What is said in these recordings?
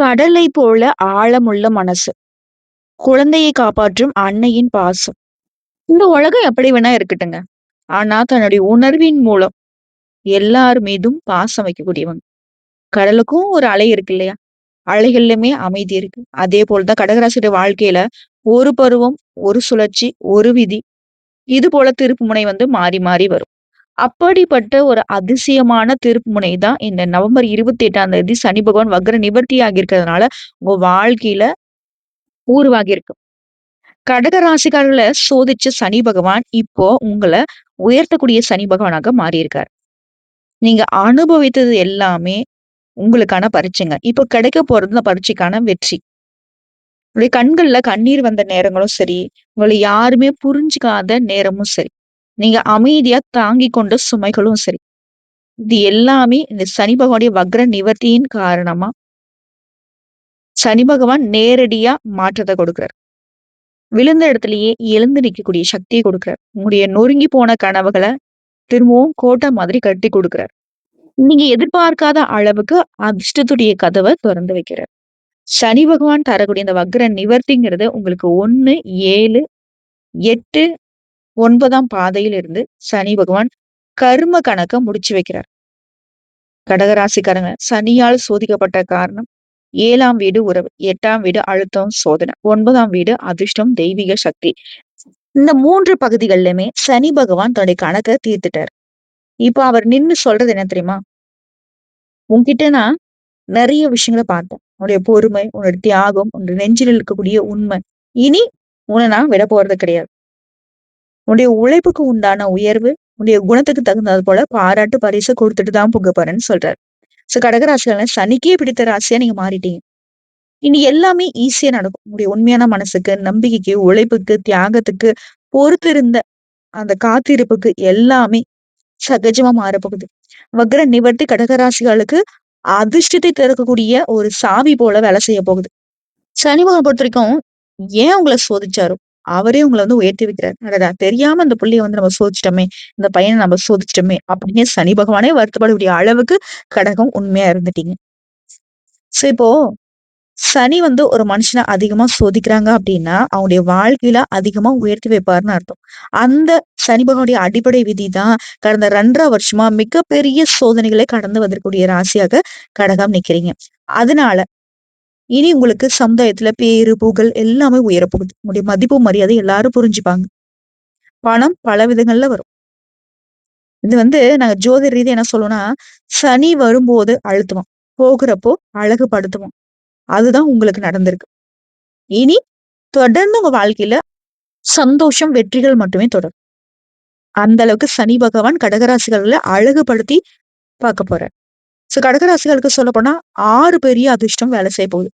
கடலை போல ஆழமுள்ள மனசு. குழந்தையை காப்பாற்றும் அன்னையின் பாசம். இந்த உலகம் எப்படி வேணா இருக்கட்டுங்க. ஆனா தன்னுடைய உணர்வின் மூலம் எல்லார் மீதும் பாசம் வைக்கக்கூடியவங்க. கடலுக்கும் ஒரு அலை இருக்கு இல்லையா? அலைகள்லயுமே அமைதி இருக்கு. அதே போலதான் கடகராசியோட வாழ்க்கையில ஒரு பருவம், ஒரு சுழற்சி, ஒரு விதி. இது போல திருப்பு முனை வந்து மாறி மாறி வரும். அப்படிப்பட்ட ஒரு அதிசயமான திருப்புமுனை தான் இந்த நவம்பர் 28ஆம் தேதி சனி பகவான் வக்ர நிவர்த்தி இருக்கிறதுனால உங்க வாழ்க்கையில உருவாகியிருக்கு. கடக ராசிக்காரர்கள சோதிச்ச சனி பகவான் இப்போ உங்கள உயர்த்தக்கூடிய சனி பகவானாக மாறியிருக்காரு. நீங்க அனுபவித்தது எல்லாமே உங்களுக்கான பரீட்சைங்க. இப்ப கிடைக்க போறது இந்த பரீட்சைக்கான வெற்றி. உங்களுடைய கண்கள்ல கண்ணீர் வந்த நேரங்களும் சரி, உங்களை யாருமே புரிஞ்சுக்காத நேரமும் சரி, நீங்க அமைதியா தாங்கி கொண்ட சுமைகளும் சரி, இது எல்லாமே இந்த சனி பகவானுடைய வக்ர நிவர்த்தியின் காரணமா சனி பகவான் நேரடியா மாற்றத்தை கொடுக்கிறார். விழுந்த இடத்துலயே எழுந்து நிற்கக்கூடிய சக்தியை கொடுக்கிறார். உங்களுடைய நொறுங்கி போன கனவுகள திரும்பவும் கோட்டை மாதிரி கட்டி கொடுக்கிறார். நீங்க எதிர்பார்க்காத அளவுக்கு அதிர்ஷ்டத்துடைய கதவ திறந்து வைக்கிறார். சனி பகவான் தரக்கூடிய இந்த வக்ர நிவர்த்திங்கிறது உங்களுக்கு 1, 7, 8, ஒன்பதாம் பாதையில இருந்து சனி பகவான் கர்ம கணக்க முடிச்சு வைக்கிறார். கடகராசிக்காரங்க சனியால் சோதிக்கப்பட்ட காரணம் ஏழாம் வீடு உறவு, எட்டாம் வீடு அழுத்தம், சோதனை, ஒன்பதாம் வீடு அதிர்ஷ்டம், தெய்வீக சக்தி. இந்த மூன்று பகுதிகள்லயுமே சனி பகவான் தன்னுடைய கணக்கை தீர்த்துட்டார். இப்போ அவர் நின்னு சொல்றது என்ன தெரியுமா? உன்கிட்ட நான் நிறைய விஷயங்கள பார்த்தேன். உன்னுடைய பொறுமை, உன்னுடைய தியாகம், உன்னுடைய நெஞ்சில் இருக்கக்கூடிய உண்மை. இனி உன்ன நான் விட போறது கிடையாது. உன்னுடைய உழைப்புக்கு உண்டான உயர்வு, உன்னுடைய குணத்துக்கு தகுந்தது போல பாராட்டு, பரிசு கொடுத்துட்டு தான் போக போறேன்னு சொல்றாரு. சோ கடகராசிக்காரங்க சனிக்கே பிடித்த ராசியா நீங்க மாறிட்டீங்க. இனி எல்லாமே ஈஸியா நடக்கும். உங்களுடைய உண்மையான மனசுக்கு, நம்பிக்கைக்கு, உழைப்புக்கு, தியாகத்துக்கு, பொறுத்திருந்த அந்த காத்திருப்புக்கு எல்லாமே சகஜமா மாறப்போகுது. வக்ர நிவர்த்தி கடகராசிகளுக்கு அதிர்ஷ்டத்தை திறக்கக்கூடிய ஒரு சாவி போல வேலை செய்ய போகுது. சனி பொறுத்த வரைக்கும் ஏன் உங்களை சோதிச்சாரோ, அவரே உங்களை வந்து உயர்த்தி வைக்கிறார். அடடா! தெரியாம அந்த புள்ளைய வந்து நம்ம சோதிச்சிட்டோமே இந்த பையனை நம்ம சோதிச்சிட்டோமே அப்படின்னு சனி பகவானே வருத்தப்படக்கூடிய அளவுக்கு கடகம் உண்மையா இருந்துட்டீங்க. சோ இப்போ சனி வந்து ஒரு மனுஷன அதிகமா சோதிக்கிறாங்க அப்படின்னா, அவங்களுடைய வாழ்க்கையில அதிகமா உயர்த்தி வைப்பாருன்னு அர்த்தம். அந்த சனி பகவானுடைய அடிப்படை விதி தான் கடந்த 2 1/2 வருஷமா மிகப்பெரிய சோதனைகளை கடந்து வந்திருக்கக்கூடிய ராசியாக கடகம் நிக்கிறீங்க. அதனால இனி உங்களுக்கு சமுதாயத்துல பேரு, புகழ் எல்லாமே உயரப்போகுது. உங்களுடைய மதிப்பு, மரியாதை எல்லாரும் புரிஞ்சுப்பாங்க. பணம் பல விதங்கள்ல வரும். இது வந்து நாங்க ஜோதி ரீதியா என்ன சொல்லுவோம்னா, சனி வரும்போது அழுத்துவோம் போகிறப்போ அழகுபடுத்துவோம் அதுதான் உங்களுக்கு நடந்திருக்கு. இனி தொடர்ந்து உங்க வாழ்க்கையில சந்தோஷம், வெற்றிகள் மட்டுமே தொடரும். அந்த அளவுக்கு சனி பகவான் கடகராசிகள்ல அழகுபடுத்தி பார்க்க போறார். சோ கடகராசிகளுக்கு சொல்ல போனா ஆறு பெரிய அதிர்ஷ்டம் வேலை செய்ய போகுது.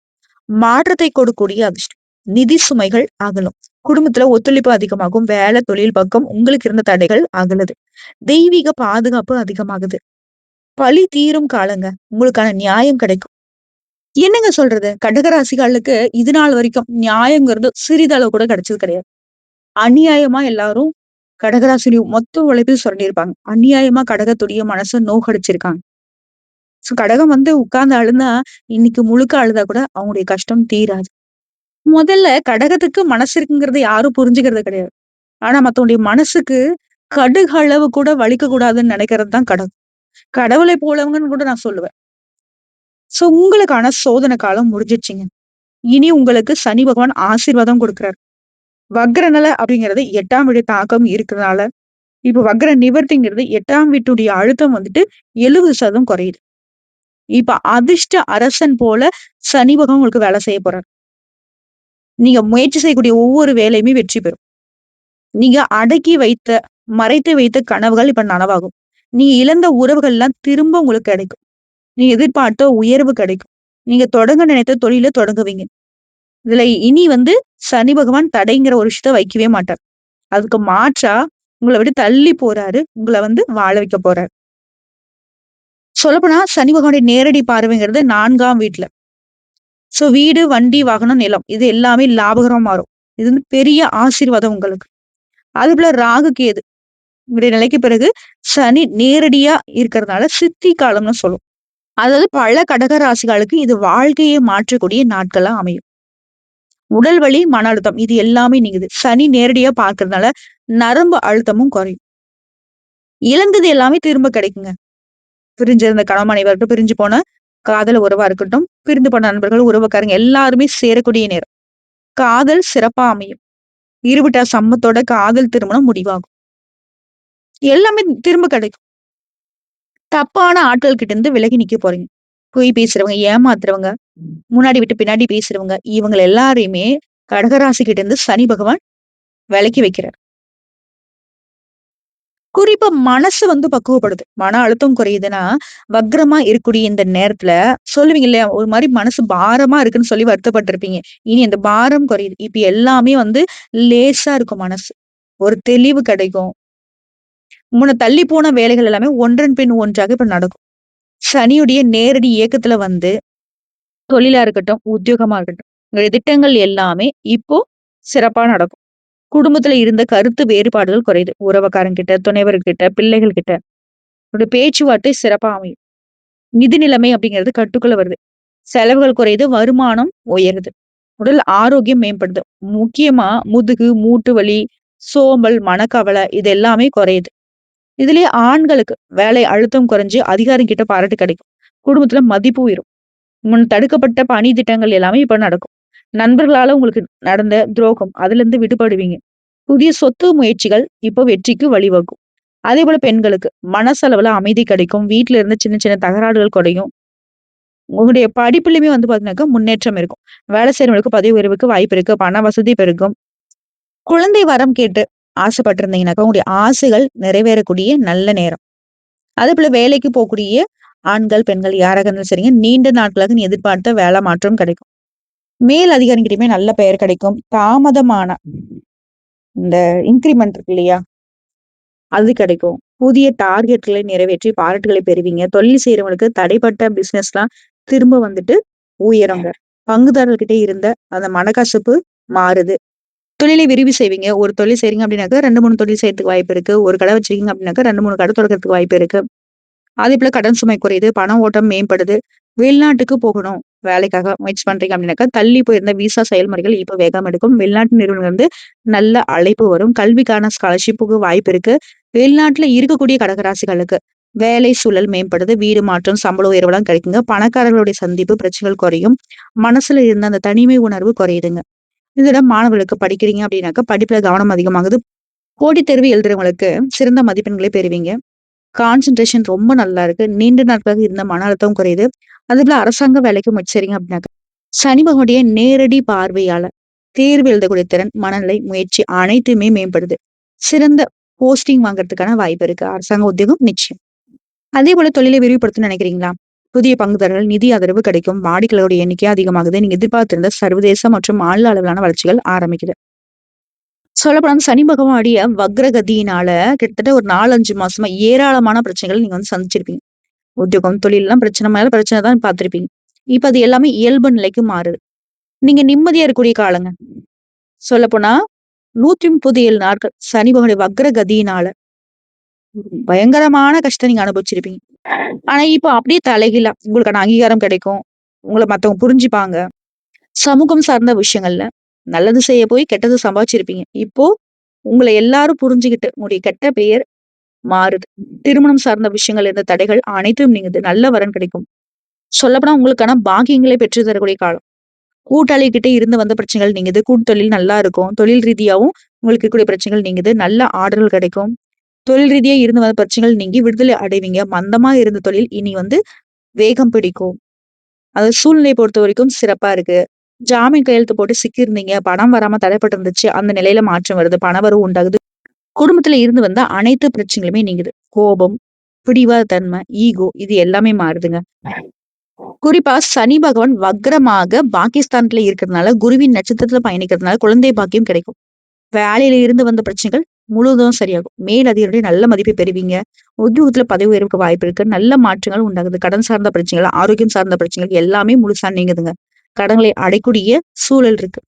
மாற்றத்தை கொடுக்கக்கூடிய அதிர்ஷ்டம். நிதி சுமைகள் அகலும். குடும்பத்துல ஒத்துழைப்பு அதிகமாகும். வேலை, தொழில் பக்கம் உங்களுக்கு இருந்த தடைகள் அகலுது. தெய்வீக பாதுகாப்பு அதிகமாகுது. பழி தீரும் காலங்க. உங்களுக்கான நியாயம் கிடைக்கும். என்னங்க சொல்றது? கடகராசிகளுக்கு இது நாள் வரைக்கும் நியாயங்கிறது சிறிதளவு கூட கிடைச்சது கிடையாது. அநியாயமா எல்லாரும் கடகராசியுடைய மொத்த உழைப்பில் சொல்லியிருப்பாங்க அநியாயமா கடகத்துடைய மனசை நோகடிச்சிருக்காங்க. சோ கடகம் வந்து உட்கார்ந்து அழுந்தா, இன்னைக்கு முழுக்க அழுதா கூட அவங்களுடைய கஷ்டம் தீராது. முதல்ல கடகத்துக்கு மனசு இருக்குங்கிறத யாரும் புரிஞ்சுக்கிறது கிடையாது. ஆனா மத்தவங்களுடைய மனசுக்கு கடுகு அளவு கூட வலிக்க கூடாதுன்னு நினைக்கிறது தான் கடகம். கடவுளை போலவங்கன்னு கூட நான் சொல்லுவேன். சோ உங்களுக்கான சோதனை காலம் முடிஞ்சிருச்சுங்க. இனி உங்களுக்கு சனி பகவான் ஆசீர்வாதம் கொடுக்குறாரு வக்ரநல அப்படிங்கிறது எட்டாம் வீடு தாக்கம் இருக்கிறதுனால, இப்ப வக்ர நிவர்த்திங்கிறது எட்டாம் வீட்டுடைய அழுத்தம் வந்துட்டு 70% குறையுது. இப்ப அதிர்ஷ்ட அரசன் போல சனி பகவான் உங்களுக்கு வேலை செய்ய போறார். நீங்க முயற்சி செய்யக்கூடிய ஒவ்வொரு வேலையுமே வெற்றி பெறும். நீங்க அடக்கி வைத்த, மறைத்து வைத்த கனவுகள் இப்ப நனவாகும். நீங்க இழந்த உறவுகள்லாம் திரும்ப உங்களுக்கு கிடைக்கும். நீங்க எதிர்பார்த்த உயர்வு கிடைக்கும். நீங்க தொடங்க நினைத்த தொழில தொடங்குவீங்க. இதுல இனி வந்து சனி பகவான் தடைங்கிற ஒரு விஷயத்த வைக்கவே மாட்டார். அதுக்கு மாற்றா உங்களை விட்டு தள்ளி போறாரு. உங்களை வந்து வாழ வைக்க போறாரு சொல்லப்போனா சனி பகவானுடைய நேரடி பார்வைங்கிறது நான்காம் வீட்டுல சோ வீடு, வண்டி, வாகனம், நிலம் இது எல்லாமே லாபகரமா மாறும். இது வந்து பெரிய ஆசீர்வாதம் உங்களுக்கு. அது போல ராகு, கேது இவருடைய நிலைக்கு பிறகு சனி நேரடியா இருக்கிறதுனால சித்தி காலம்னு சொல்லும் அதாவது பல கடக ராசிகளுக்கு இது வாழ்க்கையை மாற்றக்கூடிய நாட்களா அமையும். உடல் வலி மன அழுத்தம் இது எல்லாமே நீங்குது. சனி நேரடியா பார்க்கறதுனால நரம்பு அழுத்தமும் குறையும். இழந்தது எல்லாமே திரும்ப கிடைக்குங்க. பிரிஞ்சிருந்த கணவன் மனைவா இருக்கட்டும் பிரிஞ்சு போன காதல் உறவா இருக்கட்டும் பிரிந்து போன நண்பர்கள் உறவுக்காரங்க எல்லாருமே சேரக்கூடிய நேரம். காதல் சிறப்பா அமையும். இருவிட்டா சம்மத்தோட காதல் திருமணம் முடிவாகும். எல்லாமே திரும்ப கிடைக்கும். தப்பான ஆட்கள் கிட்ட இருந்து விலகி நிக்க போறீங்க. பொய் பேசுறவங்க ஏமாத்துறவங்க முன்னாடி விட்டு பின்னாடி பேசுறவங்க இவங்க எல்லாரையுமே கடகராசி கிட்ட இருந்து சனி பகவான் விலக்கி வைக்கிறார். குறிப்பா மனசு வந்து பக்குவப்படுது. மன அழுத்தம் குறையுதுன்னா வக்ரமா இருக்கக்கூடிய இந்த நேரத்துல சொல்லுவீங்க இல்லையா? ஒரு மாதிரி மனசு பாரமா இருக்குன்னு சொல்லி வருத்தப்பட்டிருப்பீங்க. இனி அந்த பாரம் குறையுது. இப்ப எல்லாமே வந்து லேசா இருக்கும் மனசு. ஒரு தெளிவு கிடைக்கும். முன்ன தள்ளி போன வேலைகள் எல்லாமே ஒன்றன் பின் ஒன்றாக இப்ப நடக்கும். சனியுடைய நேரடி இயக்கத்துல வந்து தொழிலா இருக்கட்டும் உத்தியோகமா இருக்கட்டும் உங்களுடைய திட்டங்கள் எல்லாமே இப்போ சிறப்பா நடக்கும். குடும்பத்துல இருந்த கருத்து வேறுபாடுகள் குறையுது. உறவக்காரங்கிட்ட துணைவர்கிட்ட பிள்ளைகள் கிட்ட பேச்சுவார்த்தை சிறப்பா அமையும். நிதி நிலைமை அப்படிங்கிறது கட்டுக்குள்ள வருது. செலவுகள் குறையுது வருமானம் உயருது. உடல் ஆரோக்கியம் மேம்படுது. முக்கியமா முதுகு மூட்டு வலி சோம்பல் மனக்கவலை இது எல்லாமே குறையுது. இதுலயே ஆண்களுக்கு வேலை அழுத்தம் குறைஞ்சு அதிகாரம் கிட்ட பாராட்டு கிடைக்கும். குடும்பத்துல மதிப்பு உயரும். முன் தடுக்கப்பட்ட பணி திட்டங்கள் எல்லாமே இப்ப நடக்கும். நண்பர்களால உங்களுக்கு நடந்த துரோகம் அதுல இருந்து விடுபடுவீங்க. புதிய சொத்து முயற்சிகள் இப்போ வெற்றிக்கு வழிவகுக்கும். அதே போல பெண்களுக்கு மனசளவுல அமைதி கிடைக்கும். வீட்டுல இருந்து சின்ன சின்ன தகராறுகள் குறையும். உங்களுடைய படிப்புலயுமே வந்து பாத்தீங்கன்னாக்கா முன்னேற்றம் இருக்கும். வேலை செய்யறவங்களுக்கு பதவி உயர்வுக்கு வாய்ப்பு இருக்கு. பண வசதி பெருகும். குழந்தை வரம் கேட்டு ஆசைப்பட்டிருந்தீங்கன்னாக்கா உங்களுடைய ஆசைகள் நிறைவேறக்கூடிய நல்ல நேரம். அதே போல வேலைக்கு போகக்கூடிய ஆண்கள் பெண்கள் யாராக இருந்தாலும் சரிங்க. நீண்ட நாட்களாக நீ எதிர்பார்த்த வேலை மாற்றம் கிடைக்கும். மேல் அதிகாரிகிட்டயுமே நல்ல பெயர் கிடைக்கும். தாமதமான இந்த இன்கிரிமெண்ட் இருக்கு இல்லையா? அது கிடைக்கும். புதிய டார்கெட்களை நிறைவேற்றி பாராட்டுகளை பெறுவீங்க. தொழில் செய்யறவங்களுக்கு தடைப்பட்ட பிசினஸ் எல்லாம் திரும்ப வந்துட்டு உயரங்க. பங்குதாரர்கிட்ட இருந்த அந்த மனக்கசப்பு மாறுது. தொழிலை விரிவு செய்வீங்க. ஒரு தொழில் செய்றீங்க அப்படின்னாக்க ரெண்டு மூணு தொழில் செய்யறதுக்கு வாய்ப்பு இருக்கு. ஒரு கடை வச்சிருக்கீங்க அப்படின்னாக்கா ரெண்டு மூணு கடை தொடக்கிறதுக்கு வாய்ப்பு இருக்கு. அதே போல கடன் சுமை குறையுது. பண ஓட்டம் மேம்படுது. வெளிநாட்டுக்கு போகணும். வேலைக்காக முயற்சி பண்றீங்க அப்படின்னாக்கா தள்ளி போயிருந்த விசா செயல்முறைகள் இப்ப வேகம் எடுக்கும். வெளிநாட்டு நிறுவனங்கள் வந்து நல்ல அழைப்பு வரும். கல்விக்கான ஸ்காலர்ஷிப்புக்கு வாய்ப்பு இருக்கு. வெளிநாட்டுல இருக்கக்கூடிய கடகராசிகளுக்கு வேலை சூழல் மேம்படுது. வீடு மாற்றம் சம்பள உயர்வுலாம் கிடைக்குங்க. பணக்காரர்களுடைய சந்திப்பு பிரச்சனைகள் குறையும். மனசுல இருந்த அந்த தனிமை உணர்வு குறையுதுங்க. இதோட மாணவர்களுக்கு படிக்கிறீங்க அப்படின்னாக்கா படிப்புல கவனம் அதிகமாகுது. போட்டித் தேர்வு எழுதுறவங்களுக்கு சிறந்த மதிப்பெண்களை பெறுவீங்க. கான்சென்ட்ரேஷன் ரொம்ப நல்லா இருக்கு. நீண்ட நாட்களாக இருந்த மன அழுத்தம் குறையுது. அதுபோல அரசாங்க வேலைக்கு முயற்சிங்க அப்படின்னாக்க சனி பகவனுடைய நேரடி பார்வையால தேர்வு எழுதக்கூடிய திறன் மனநிலை முயற்சி அனைத்துமே மேம்படுது. சிறந்த போஸ்டிங் வாங்குறதுக்கான வாய்ப்பு இருக்கு. அரசாங்க உத்தியோகம் நிச்சயம். அதே போல தொழிலை விரிவுபடுத்தணும்னு நினைக்கிறீங்களா? புதிய பங்குதாரர்கள் நிதி ஆதரவு கிடைக்கும். வாடிக்கையாளருடைய எண்ணிக்கை அதிகமாகுது. நீங்க எதிர்பார்த்திருந்த சர்வதேச மற்றும் மாநில அளவிலான வளர்ச்சிகள் ஆரம்பிக்குது. சொல்லப்போனா சனி பகவானுடைய வக்ரகதியினால கிட்டத்தட்ட ஒரு நாலஞ்சு மாசமா ஏராளமான பிரச்சனைகள் நீங்க வந்து சந்திச்சிருப்பீங்க. உத்தியோகம் தொழிலெல்லாம் பிரச்சனை மேல பிரச்சனை தான் பார்த்துருப்பீங்க. இப்ப அது எல்லாமே இயல்பு நிலைக்கு மாறுது. நீங்க நிம்மதியா இருக்கக்கூடிய காலங்க. சொல்ல போனா நூத்தி முப்பது ஏழு நாட்கள் சனி பகவானுடைய வக்ரகதியினால பயங்கரமான கஷ்டம் நீங்க அனுபவிச்சிருப்பீங்க. ஆனா இப்போ அப்படியே தலைகில உங்களுக்கான அங்கீகாரம் கிடைக்கும். உங்களை மத்தவங்க புரிஞ்சுப்பாங்க. சமூகம் சார்ந்த விஷயங்கள்ல நல்லது செய்ய போய் கெட்டது சம்பாதிச்சிருப்பீங்க. இப்போ உங்களை எல்லாரும் புரிஞ்சுக்கிட்டு உங்களுடைய கெட்ட பெயர் மாறுது. திருமணம் சார்ந்த விஷயங்கள் இருந்த தடைகள் அனைத்தும் நீங்குது. நல்ல வரன் கிடைக்கும். சொல்லப்போனா உங்களுக்கான பாக்கியங்களை பெற்று தரக்கூடிய காலம். கூட்டாளி கிட்டே இருந்து வந்த பிரச்சனைகள் நீங்குது. கூட்டொழில் நல்லா இருக்கும். தொழில் ரீதியாவும் உங்களுக்கு இருக்கக்கூடிய பிரச்சனைகள் நீங்குது. நல்ல ஆர்டர்கள் கிடைக்கும். தொழில் ரீதியா இருந்து வந்த பிரச்சனைகள் நீங்கி விடுதலை அடைவீங்க. மந்தமா இருந்த தொழில் இனி வந்து வேகம் பிடிக்கும். அது சூழ்நிலை பொறுத்த வரைக்கும் சிறப்பா இருக்கு. ஜாமீன் கையெழுத்து போட்டு சிக்கியிருந்தீங்க. பணம் வராம தடைப்பட்டு இருந்துச்சு அந்த நிலையில மாற்றம் வருது. பணவரவு உண்டாகுது. குடும்பத்துல இருந்து வந்த அனைத்து பிரச்சனைகளுமே நீங்குது. கோபம் பிடிவாத தன்மை ஈகோ இது எல்லாமே மாறுதுங்க. குறிப்பா சனி பகவான் வக்ரமாக பாகிஸ்தான்ல இருக்கிறதுனால குருவின் நட்சத்திரத்துல பயணிக்கிறதுனால குழந்தை பாக்கியம் கிடைக்கும். வேலையில இருந்து வந்த பிரச்சனைகள் முழுவதும் சரியாகும். மேல் அதிகாரியுடைய நல்ல மதிப்பை பெறுவீங்க. உத்தியோகத்துல பதவி உயர்வுக்கு வாய்ப்பு இருக்கு. நல்ல மாற்றங்கள் உண்டாகுது. கடன் சார்ந்த பிரச்சனைகள் ஆரோக்கியம் சார்ந்த பிரச்சனைகள் எல்லாமே முழுசா நீங்குதுங்க. கடன்களை அடைக்கூடிய சூழல் இருக்கு.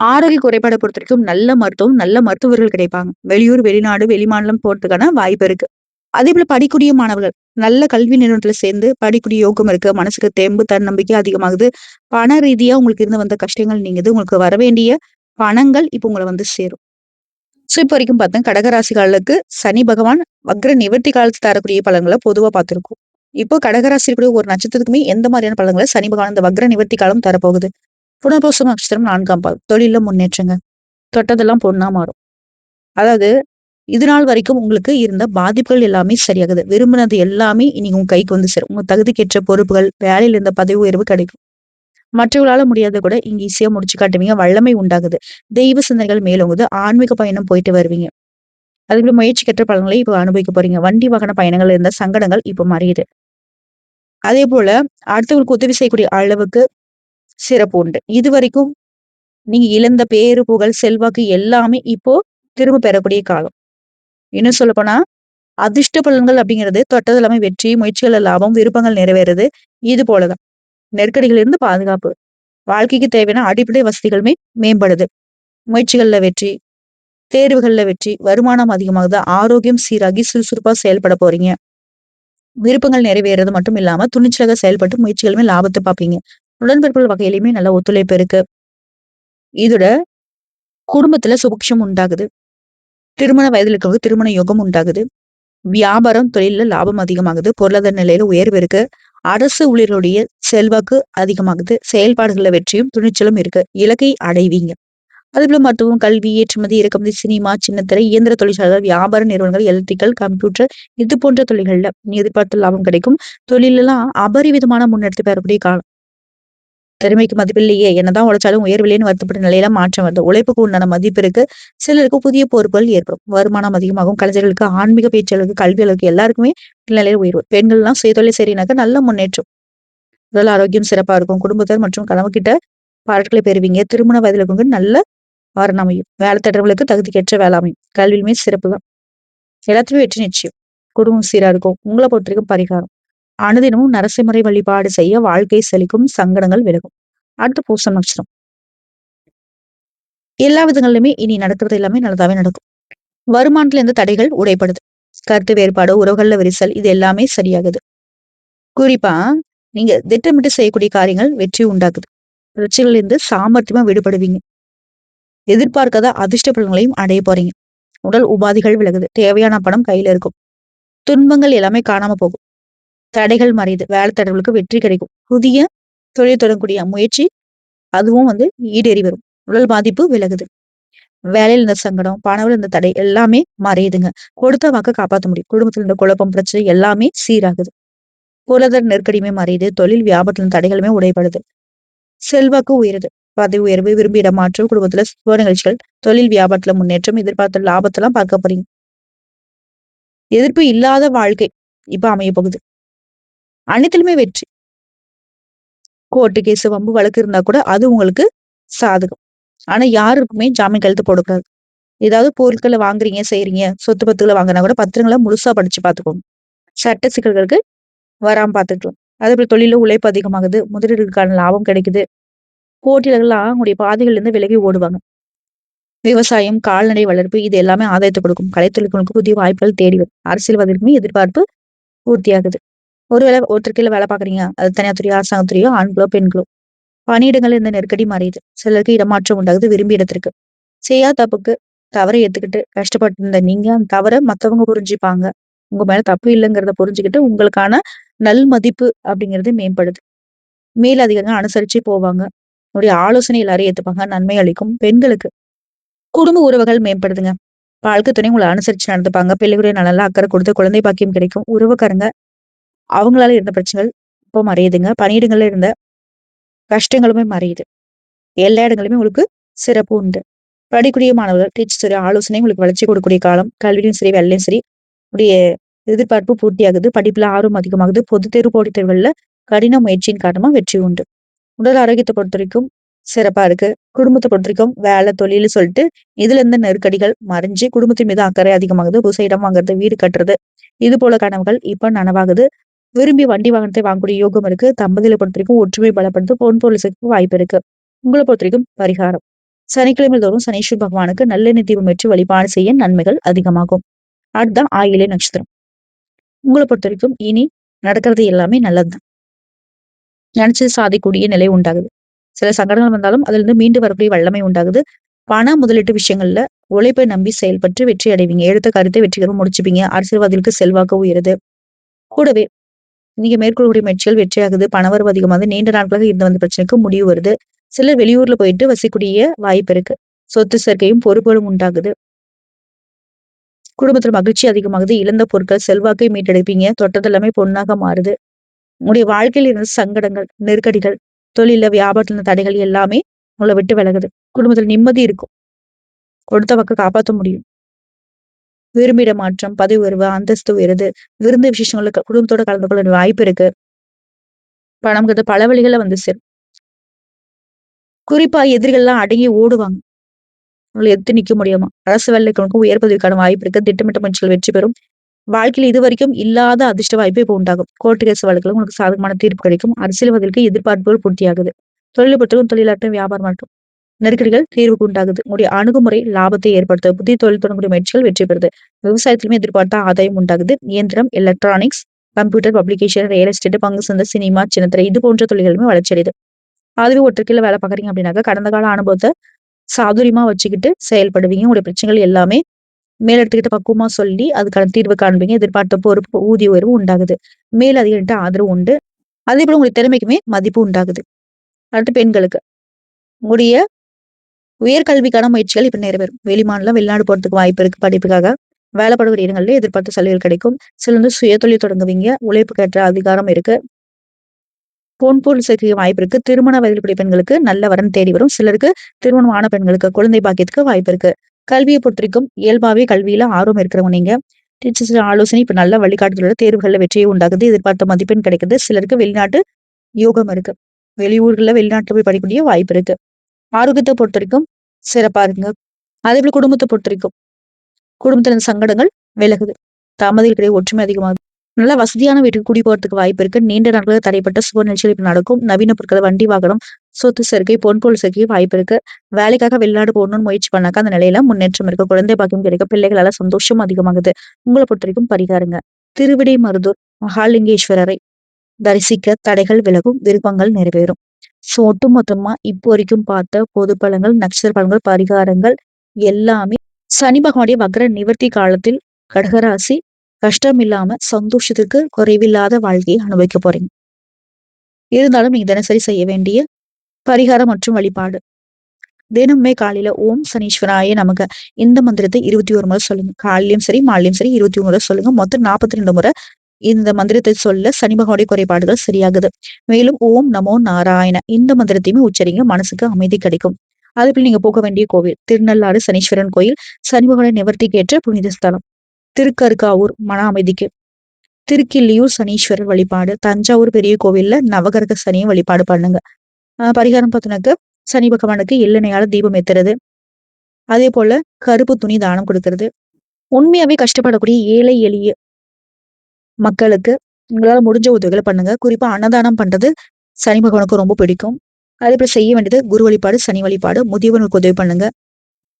ஆரோக்கிய குறைபாடை பொறுத்த வரைக்கும் நல்ல மருத்துவம் நல்ல மருத்துவர்கள் கிடைப்பாங்க. வெளியூர் வெளிநாடு வெளிமாநிலம் போறதுக்கான வாய்ப்பு இருக்கு. அதே போல படிக்கூடிய மாணவர்கள் நல்ல கல்வி நிறுவனத்துல சேர்ந்து படிக்கூடிய யோகம் இருக்கு. மனசுக்கு தெம்பு தன்னம்பிக்கை அதிகமாகுது. பண ரீதியா உங்களுக்கு இருந்து வந்த கஷ்டங்கள் நீங்குது. உங்களுக்கு வர வேண்டிய பணங்கள் இப்போ உங்களை வந்து சேரும். ஸோ இப்போ வரைக்கும் பார்த்தேன் கடகராசிகளுக்கு சனி பகவான் வக்ர நிவர்த்தி காலத்து தரக்கூடிய பலன்களை பொதுவாக பார்த்துருக்கோம். இப்போ கடகராசி கூட ஒரு நட்சத்திரத்துக்குமே எந்த மாதிரியான பலன்களை சனி பகவான் இந்த வக்ர நிவர்த்தி காலம் தரப்போகுது? புனர்போசம் நட்சத்திரம் நான்காம் பால் தொழில முன்னேற்றங்க. தொட்டதெல்லாம் பொண்ணா மாறும். அதாவது இது நாள் வரைக்கும் உங்களுக்கு இருந்த பாதிப்புகள் எல்லாமே சரியாகுது. விரும்பினது எல்லாமே இனி உங்க கைக்கு வந்து சேரும். உங்க தகுதிக்கேற்ற பொறுப்புகள் வேலையில இருந்த பதவி உயர்வு கிடைக்கும். மற்றவர்களால முடியாத கூட இங்க ஈஸியா முடிச்சு காட்டுவீங்க. வல்லமை உண்டாகுது. தெய்வ சிந்தனைகள் மேலோங்குது ஆன்மீக பயணம் போயிட்டு வருவீங்க. அதுக்குள்ள முயற்சி கற்ற பலன்களை இப்போ அனுபவிக்க போறீங்க. வண்டி வாகன பயணங்கள் இருந்த சங்கடங்கள் இப்போ மறையுது. அதே போல அடுத்தவங்களுக்கு உதவி செய்யக்கூடிய அளவுக்கு சிறப்பு உண்டு. இது வரைக்கும் நீங்க இழந்த பேரு புகழ் செல்வாக்கு எல்லாமே இப்போ திரும்ப பெறக்கூடிய காலம். இன்னும் சொல்ல போனா அதிர்ஷ்ட பலன்கள் அப்படிங்கிறது தொட்டது எல்லாமே வெற்றி முயற்சிகள் லாபம் விருப்பங்கள் நிறைவேறது. இது போலதான். நெருக்கடிகளிலிருந்து பாதுகாப்பு. வாழ்க்கைக்கு தேவையான அடிப்படை வசதிகளுமே மேம்படுது. முயற்சிகள்ல வெற்றி தேர்வுகள்ல வெற்றி வருமானம் அதிகமாகுது. ஆரோக்கியம் சீராகி சுறுசுறுப்பா செயல்பட போறீங்க. விருப்பங்கள் நிறைவேறது மட்டும் இல்லாம துணிச்சலாக செயல்பட்டு முயற்சிகளுமே லாபத்தை பார்ப்பீங்க. உடன்பிறப்புகள் வகையிலுமே நல்ல ஒத்துழைப்பு இருக்கு. இதோட குடும்பத்துல சுபக்ஷம் உண்டாகுது. திருமண வயதில் இருக்கிறவங்க திருமண யோகம் உண்டாகுது. வியாபாரம் தொழில லாபம் அதிகமாகுது. பொருளாதார நிலையில உயர்வு இருக்கு. அரசு ஊழியர்களுடைய செல்வாக்கு அதிகமாகுது. செயல்பாடுகளில் வெற்றியும் துணிச்சலும் இருக்கு. இலக்கை அடைவீங்க. அதுபோல மருத்துவம் கல்வி ஏற்றுமதி இறக்குமதி சினிமா சின்னத்திரை இயந்திர தொழிற்சாலைகள் வியாபார நிறுவனங்கள் எலக்ட்ரிக்கல் கம்ப்யூட்டர் இது போன்ற தொழில்கள்ல எதிர்பார்த்த லாபம் கிடைக்கும். தொழிலெல்லாம் அபரிவிதமான முன்னெடுத்து பெறக்கூடிய காலம். திறமைக்கு மதிப்பில்லையே. என்னதான் உழைச்சாலும் உயர்வில்லைன்னு வருத்தப்பட்ட நிலையில மாற்றம் வருது. உழைப்புக்கு உண்டான மதிப்பு இருக்கு சிலருக்கு புதிய பொறுப்புகள் ஏற்படும். வருமானம் அதிகமாகும். கலைஞர்களுக்கு ஆன்மீக பேச்சாளருக்கு கல்வியாளருக்கு எல்லாருக்குமே நிலையில உயர்வு. பெண்கள்லாம் சுயதொழில் செய்றீனாக்க நல்ல முன்னேற்றம். உடல் ஆரோக்கியம் சிறப்பா இருக்கும். குடும்பத்தார் மற்றும் கனவு பாராட்டுகளை பெறுவீங்க. திருமண வயதில் இருக்கவங்க நல்ல வாரணம் அமையும். வேலை தட்டுறவங்களுக்கு தகுதிக்கேற்ற வேலை அமையும். கல்வியுமே சிறப்பு தான். எல்லாத்துலயும் வெற்றி நிச்சயம். குடும்பம் சீரா இருக்கும். உங்களை பொறுத்த வரைக்கும் பரிகாரம். அனுதினமும் நரசிம்மரை வழிபாடு செய்ய வாழ்க்கை செழிக்கும் சங்கடங்கள் விலகும். அடுத்து பூசம் நட்சத்திரம் எல்லா விதங்களிலுமே இனி நடக்கிறது எல்லாமே நல்லதாவே நடக்கும். வருமானத்துல இருந்து தடைகள் உடைப்படுது. கருத்து வேறுபாடு உறவுகள்ல விரிசல் இது எல்லாமே சரியாகுது. குறிப்பா நீங்க திட்டமிட்டு செய்யக்கூடிய காரியங்கள் வெற்றி உண்டாக்குது. பிரச்சனைகள் இருந்து சாமர்த்தியமா விடுபடுவீங்க. எதிர்பார்க்காத அதிர்ஷ்ட பலன்களையும் அடைய போறீங்க. உடல் உபாதிகள் விலகுது. தேவையான பணம் கையில இருக்கும். துன்பங்கள் எல்லாமே காணாம போகும். தடைகள் மறையுது வேலை தடைகளுக்கு வெற்றி கிடைக்கும். புதிய தொழில் தொடங்கக்கூடிய முயற்சி அதுவும் வந்து ஈடேறி வரும். உடல் பாதிப்பு விலகுது. வேலையில் இருந்த சங்கடம் பணவில் இருந்த தடை எல்லாமே மறையுதுங்க. கொடுத்த வாக்க காப்பாற்ற முடியும். குடும்பத்துல இருந்த குழப்பம் பிரச்சனை எல்லாமே சீராகுது. பொருளாதார நெருக்கடியுமே மறையுது. தொழில் வியாபாரத்துல தடைகளுமே உடைபடுது. செல்வாக்கு உயருது. பதவி உயர்வு விரும்பி இடமாற்றம் குடும்பத்துல சுப நிகழ்ச்சிகள் தொழில் வியாபாரத்துல முன்னேற்றம் எதிர்பார்த்த லாபத்தெல்லாம் பார்க்க போறீங்க. எதிர்ப்பு இல்லாத வாழ்க்கை இப்ப அமைய போகுது அனைத்திலுமே வெற்றி. கோர்ட்டு கேஸ் வம்பு வழக்கு இருந்தா கூட அது உங்களுக்கு சாதகம். ஆனா யாருக்குமே ஜாமீன் கழுத்து போடக்கூடாது. ஏதாவது பொருட்களை வாங்குறீங்க செய்யறீங்க சொத்து பத்துக்களை வாங்கினா கூட பத்திரங்களை முழுசா படிச்சு பார்த்துக்கோங்க. சட்ட சிக்கல்களுக்கு வராம பார்த்துக்கலாம். அதே போல தொழில உழைப்பு அதிகமாகுது முதலீடுகளுக்கான லாபம் கிடைக்குது. போட்டியாளர்கள்லாம் அவங்களுடைய பாதைகள்ல இருந்து விலகி ஓடுவாங்க. விவசாயம் கால்நடை வளர்ப்பு இது எல்லாமே ஆதாயத்தை கொடுக்கும். கலைத்தொழில்களுக்கு புதிய வாய்ப்புகள் தேடி வரும். அரசியல்வாதிகளுக்குமே எதிர்பார்ப்பு பூர்த்தியாகுது. ஒருவேளை ஒருத்தர் கீழே வேலை பாக்குறீங்க அது தனியார் துறையோ அரசாங்கத்துறையோ ஆண்களோ பெண்களோ. பணியிடங்கள் இந்த நெருக்கடி மறையுது சிலருக்கு இடமாற்றம் உண்டாகுது விரும்பி இடத்திற்கு. செய்யா தப்புக்கு தவறை ஏத்துக்கிட்டு கஷ்டப்பட்டு இருந்த நீங்க அந்த தவறை மத்தவங்க புரிஞ்சுப்பாங்க. உங்க மேல தப்பு இல்லைங்கிறத புரிஞ்சுக்கிட்டு உங்களுக்கான நல் மதிப்பு அப்படிங்கிறது மேம்படுது. மேல் அனுசரிச்சு போவாங்க. உங்களுடைய ஆலோசனை எல்லாரும் ஏத்துப்பாங்க. நன்மை அளிக்கும் பெண்களுக்கு. குடும்ப உறவுகள் மேம்படுதுங்க. வாழ்க்கை துணை உங்களை அனுசரிச்சு நடந்துப்பாங்க. பிள்ளைகளுடைய நல்லா அக்கறை கொடுத்து குழந்தை பாக்கியம் கிடைக்கும். உறவுக்காரங்க அவங்களால இருந்த பிரச்சனைகள் இப்போ மறையுதுங்க பணியிடங்கள்ல இருந்த கஷ்டங்களுமே மறையுது எல்லா இடங்களுமே உங்களுக்கு சிறப்பு உண்டு. படிக்கூடிய மாணவர்கள் டீச்சர் சரி ஆலோசனை உங்களுக்கு வளர்ச்சி கொடுக்கக்கூடிய காலம் கல்வியிலும் சரி வேலையிலும் சரி உடைய எதிர்பார்ப்பு பூர்த்தியாகுது. படிப்புல ஆர்வம் அதிகமாகுது. பொது தேர்வு போட்டித் தேர்வுகளில் கடின முயற்சியின் காரணமா வெற்றி உண்டு. உடல் ஆரோக்கியத்தை பொறுத்த வரைக்கும் சிறப்பா இருக்கு. குடும்பத்தை பொறுத்த வரைக்கும் வேலை தொழில் சொல்லிட்டு இதுல இருந்த நெருக்கடிகள் மறைஞ்சு குடும்பத்தின் மீது அக்கறை அதிகமாகுது. புதுசை இடம் வாங்குறது வீடு கட்டுறது இது போல கனவுகள் இப்ப நனவாகுது. விரும்பி வண்டி வாகனத்தை வாங்கக்கூடிய யோகம் இருக்கு. தம்பதிகளை பொறுத்த வரைக்கும் ஒற்றுமை பலப்படுத்த பொன் பொருளுக்கு வாய்ப்பு இருக்கு. உங்களை பொறுத்த வரைக்கும் பரிகாரம். சனிக்கிழமை தோறும் சனீஸ்வர் பகவானுக்கு நல்லெண்ணெய் தீபம் வெற்றி வழிபாடு செய்ய நன்மைகள் அதிகமாகும். அடுத்தான் ஆயிலே நட்சத்திரம். உங்களை பொறுத்த வரைக்கும் இனி நடக்கிறது எல்லாமே நல்லதுதான். நினைச்சது சாதிக்கூடிய நிலை உண்டாகுது. சில சங்கடங்கள் வந்தாலும் அதுல இருந்து மீண்டு வரக்கூடிய வல்லமை உண்டாகுது. பண முதலீட்டு விஷயங்கள்ல உழைப்பை நம்பி செயல்பட்டு வெற்றி அடைவீங்க. எடுத்த கருத்தை வெற்றிகரமா முடிச்சுப்பீங்க. அரசியல்வாதிகளுக்கு செல்வாக்கு உயருது. கூடவே நீங்க மேற்கொள்ளக்கூடிய முயற்சிகள் வெற்றியாகுது பணவரவு அதிகமாகுது நீண்ட நாட்களாக இருந்து வந்த பிரச்சனைக்கு முடிவு வருது. சிலர் வெளியூர்ல போயிட்டு வசிக்கூடிய வாய்ப்பு இருக்கு. சொத்து சேர்க்கையும் பொறுப்புகளும் உண்டாகுது. குடும்பத்துல மகிழ்ச்சி அதிகமாகுது. இழந்த பொருட்கள் செல்வாக்கை மீட்டெடுப்பீங்க. தொட்டது எல்லாமே பொண்ணாக மாறுது. உங்களுடைய வாழ்க்கையில் இருந்த சங்கடங்கள் நெருக்கடிகள் தொழில வியாபாரத்துல இருந்த தடைகள் எல்லாமே உங்களை விட்டு விலகுது. குடும்பத்துல நிம்மதி இருக்கும். கொடுத்த பக்கம் காப்பாற்ற முடியும். விரும்பிட மாற்றம் பதவி உயர்வு அந்தஸ்து உயருது விருந்து விசேஷங்களுக்கு குடும்பத்தோட கலந்து கொள்ள வாய்ப்பு இருக்கு. பணம்ங்கிறது பல வழிகளை வந்து சேரும். குறிப்பா எதிரிகள்லாம் அடங்கி ஓடுவாங்க. உங்களை எடுத்து நிக்க முடியுமா அரசு வேலைக்கு உயர் பதவிக்கான வாய்ப்பு இருக்கு. திட்டமிட்ட முயற்சிகள் வெற்றி பெறும். வாழ்க்கையில் இது வரைக்கும் இல்லாத அதிர்ஷ்ட வாய்ப்பு இப்போ உண்டாகும். கோர்ட்டு கேஸ் வழக்குல உங்களுக்கு சாதகமான தீர்ப்பு கிடைக்கும். அரசியல்வாதிகளுக்கு எதிர்பார்ப்புகள் பூர்த்தியாகுது. தொழில் பற்றும் தொழிலாட்டம் வியாபாரம் மற்றும் நெருக்கடிகள் தீர்வுக்கு உண்டாகுது உங்களுடைய அணுகுமுறை லாபத்தை ஏற்படுத்துது. புதிய தொழில் தொடங்கக்கூடிய முயற்சிகள் வெற்றி பெறுது. விவசாயத்திலுமே எதிர்பார்த்த ஆதாயம் உண்டாகுது. இயந்திரம் electronics computer publication real estate பங்கு சந்தை சினிமா சின்னத்திரை இது போன்ற தொழில்களுமே வளர்ச்சியடையுது அதுவே ஒற்றைக்கில வேலை பார்க்குறீங்க அப்படின்னாக்கா கடந்த கால அனுபவத்தை சாதுரியமா வச்சுக்கிட்டு செயல்படுவீங்க. உங்களுடைய பிரச்சனைகள் எல்லாமே மேலெடுத்துக்கிட்ட பக்குவமா சொல்லி அதுக்கான தீர்வு காண்பீங்க. எதிர்பார்த்த பொறுப்பு ஊதிய உயர்வு உண்டாகுது. மேல் அதிகாரிட்ட ஆதரவு உண்டு. அதே போல உங்களுடைய திறமைக்குமே மதிப்பு உண்டாகுது. அடுத்து பெண்களுக்கு. உங்களுடைய உயர்கல்விக்கான முயற்சிகள் இப்ப நிறைவேறும். வெளிமாநிலம் வெளிநாடு போறதுக்கு வாய்ப்பு இருக்கு படிப்புக்காக. வேலைப்படுகிற இடங்கள்ல எதிர்பார்த்த சலுகைகள் கிடைக்கும். சில வந்து சுய தொழில் தொடங்குவீங்க. உழைப்பு கேட்ட அதிகாரம் இருக்கு. பொன்பொருள் பொருள் வாய்ப்பு இருக்கு. திருமண வயதில் பெண்களுக்கு நல்ல வரன் தேடி வரும். சிலருக்கு திருமணம் ஆன பெண்களுக்கு குழந்தை பாக்கியத்துக்கு வாய்ப்பு இருக்கு. கல்வியை பொறுத்திருக்கும் இயல்பாவே கல்வியில ஆர்வம் இருக்கிறவங்க நீங்க. டீச்சர்ஸ் ஆலோசனை இப்ப நல்ல வழிகாட்டுதலோட தேர்வுகள்ல வெற்றியை உண்டாக்குது. எதிர்பார்த்த மதிப்பெண் கிடைக்குது. சிலருக்கு வெளிநாட்டு யோகம் இருக்கு. வெளியூர்ல வெளிநாட்டுல போய் படிக்கக்கூடிய வாய்ப்பு இருக்கு. ஆரோக்கியத்தை பொறுத்த வரைக்கும் சிறப்பா இருக்குங்க. அதே போல குடும்பத்தை பொறுத்த வரைக்கும் குடும்பத்துல சங்கடங்கள் விலகுது. தாமதிகளுக்கிடையே ஒற்றுமை அதிகமாகுது. நல்ல வசதியான வீட்டுக்கு குடி போறதுக்கு வாய்ப்பு இருக்கு. நீண்ட நாட்களாக தடைப்பட்ட சுப நிகழ்ச்சிகள் நடக்கும். நவீன பொருட்கள் வண்டி வாகனம் சொத்து சேர்க்கை பொன்பொருள் சேர்க்கை வாய்ப்பு இருக்கு. வேலைக்காக வெளிநாடு போகணும்னு முயற்சி பண்ணாக்க அந்த நிலையில முன்னேற்றம் இருக்கு. குழந்தை பாக்கியம் கிடைக்க பிள்ளைகளால சந்தோஷம் அதிகமாகுது. உங்களை பொறுத்த வரைக்கும் பரிகாரங்க. திருவிடை மருதூர் மகாலிங்கேஸ்வரரை தரிசிக்க தடைகள் விலகும். விருப்பங்கள் நிறைவேறும். ஸோ ஒட்டுமொத்தமா இப்போ வரைக்கும் பார்த்த பொது பலன்கள் நட்சத்திர பலன்கள் பரிகாரங்கள் எல்லாமே சனி பகவானுடைய வக்ர நிவர்த்தி காலத்தில் கடகராசி கஷ்டம் இல்லாம சந்தோஷத்துக்கு குறைவில்லாத வாழ்க்கையை அனுபவிக்க போறீங்க. இருந்தாலும் நீங்க தினசரி செய்ய வேண்டிய பரிகாரம் மற்றும் வழிபாடு. தினமுமே காலையில ஓம் சனீஸ்வராய நமக்கு இந்த மந்திரத்தை இருபத்தி ஒரு முறை சொல்லுங்க. காலையிலயும் சரி மாலையும் சரி இருபத்தி ஒரு முறை சொல்லுங்க. மொத்தம் நாற்பத்தி ரெண்டு முறை இந்த மந்திரத்தை சொல்ல சனி பகவானுடைய குறைபாடுகள் சரியாகுது. மேலும் ஓம் நமோ நாராயண. இந்த மந்திரத்தையுமே உச்சரிங்க. மனசுக்கு அமைதி கிடைக்கும். அதுபோல் நீங்க போக வேண்டிய கோவில் திருநள்ளாறு சனீஸ்வரன் கோயில். சனி பகவானை நிவர்த்திக்கேற்ற புனித ஸ்தலம். திருக்கருக்காவூர் மன அமைதிக்கு. திருக்கிள்ளியூர் சனீஸ்வரர் வழிபாடு. தஞ்சாவூர் பெரிய கோவில்ல நவகரக சனியை வழிபாடு பண்ணுங்க. பரிகாரம் பார்த்தினாக்க சனி பகவானுக்கு எள்ளெண்ணையால தீபம் ஏத்துறது. அதே போல கருப்பு துணி தானம் கொடுக்கறது. உண்மையாவே கஷ்டப்படக்கூடிய ஏழை எளிய மக்களுக்கு உங்களால் முடிஞ்ச உதவிகளை பண்ணுங்க. குறிப்பாக அன்னதானம் பண்ணுறது சனி பகவானுக்கு ரொம்ப பிடிக்கும். அதே போல செய்ய வேண்டியது குரு வழிபாடு சனி வழிபாடு. முதியவனுக்கு உதவி பண்ணுங்க.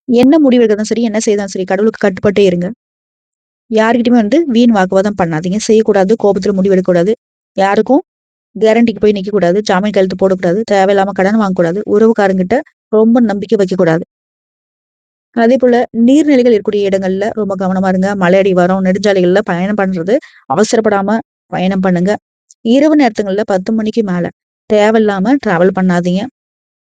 என்ன முடிவு எடுக்கிறதும் சரி என்ன செய்தாலும் சரி கடவுளுக்கு கட்டுப்பட்டே இருங்க. யாருக்கிட்டயுமே வந்து வீண் வாக்குவாதம் பண்ணாதீங்க. செய்யக்கூடாது கோபத்தில் முடிவு எடுக்கக்கூடாது. யாருக்கும் கேரண்டிக்கு போய் நிற்கக்கூடாது கூடாது ஜாமீன் கழுத்து போடக்கூடாது. தேவையில்லாமல் கடன் வாங்கக்கூடாது. உறவுக்காரங்கிட்ட ரொம்ப நம்பிக்கை வைக்கக்கூடாது. அதே போல நீர்நிலைகள் இருக்கக்கூடிய இடங்கள்ல ரொம்ப கவனமா இருங்க. மலையடி அடிவாரம் நெடுஞ்சாலைகள்ல பயணம் பண்றது அவசரப்படாம பயணம் பண்ணுங்க. இரவு நேரத்துங்கள்ல பத்து மணிக்கு மேல தேவையில்லாம டிராவல் பண்ணாதீங்க.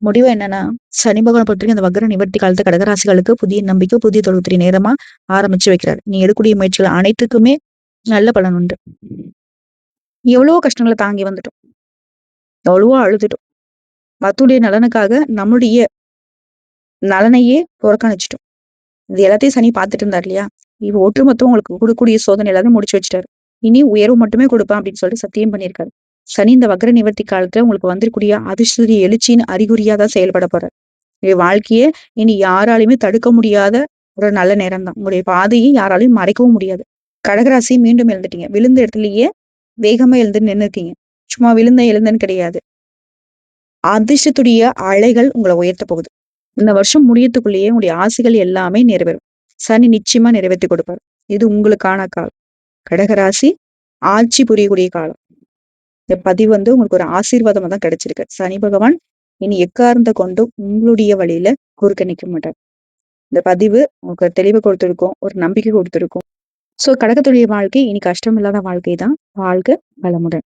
முடிவு என்னன்னா சனி பகவான் பற்றி அந்த வக்கர நிவர்த்தி காலத்து கடகராசிகளுக்கு புதிய நம்பிக்கை புதிய தொழுத்திரி நேரமா ஆரம்பிச்சு வைக்கிறார். நீ எடுக்கக்கூடிய முயற்சிகள் அனைத்துக்குமே நல்ல பலன் உண்டு. எவ்வளவோ கஷ்டங்களை தாங்கி வந்துட்டோம். எவ்வளவோ அழுதுட்டோம். மத்துடைய நலனுக்காக நம்முடைய நலனையே புறக்கணிச்சிட்டோம். இது எல்லாத்தையும் சனி பார்த்துட்டு இருந்தார் இல்லையா? இவ ஒட்டுமொத்தம் உங்களுக்கு கொடுக்கக்கூடிய சோதனை எல்லாத்தையும் முடிச்சு வச்சிட்டாரு. இனி உயர்வு மட்டுமே கொடுப்பேன் அப்படின்னு சொல்லிட்டு சத்தியம் பண்ணியிருக்காரு. சனி இந்த வக்ர நிவர்த்தி காலத்துல உங்களுக்கு வந்திருக்கூடிய அதிர்ஷ்ட எழுச்சின்னு அறிகுறியா தான் செயல்பட போற வாழ்க்கையே இனி யாராலையுமே தடுக்க முடியாத ஒரு நல்ல நேரம் தான் உங்களுடைய பாதையை யாராலையும் மறைக்கவும் முடியாது. கடகராசி மீண்டும் எழுந்துட்டீங்க. விழுந்த இடத்துலயே வேகமா எழுந்து நின்று சும்மா விழுந்த எழுந்தன்னு கிடையாது. அதிர்ஷ்டத்துடைய அலைகள் உங்களை உயர்த்த போகுது. இந்த வருஷம் முடியத்துக்குள்ளேயே உங்களுடைய ஆசைகள் எல்லாமே நிறைவேறும். சனி நிச்சயமா நிறைவேற்றி கொடுப்பார். இது உங்களுக்கான காலம். கடகராசி ஆட்சி புரியக்கூடிய காலம். இந்த பதிவு வந்து உங்களுக்கு ஒரு ஆசீர்வாதமா தான் கிடைச்சிருக்கு. சனி பகவான் இனி எக்கார்ந்த கொண்டும் உங்களுடைய வழியில குறுக்க நிக்க மாட்டார். இந்த பதிவு உங்களுக்கு தெளிவு கொடுத்துருக்கோம் ஒரு நம்பிக்கை கொடுத்துருக்கோம். சோ கடகத்துடைய வாழ்க்கை இனி கஷ்டம் இல்லாத வாழ்க்கை தான் வாழ்க வளமுடன்.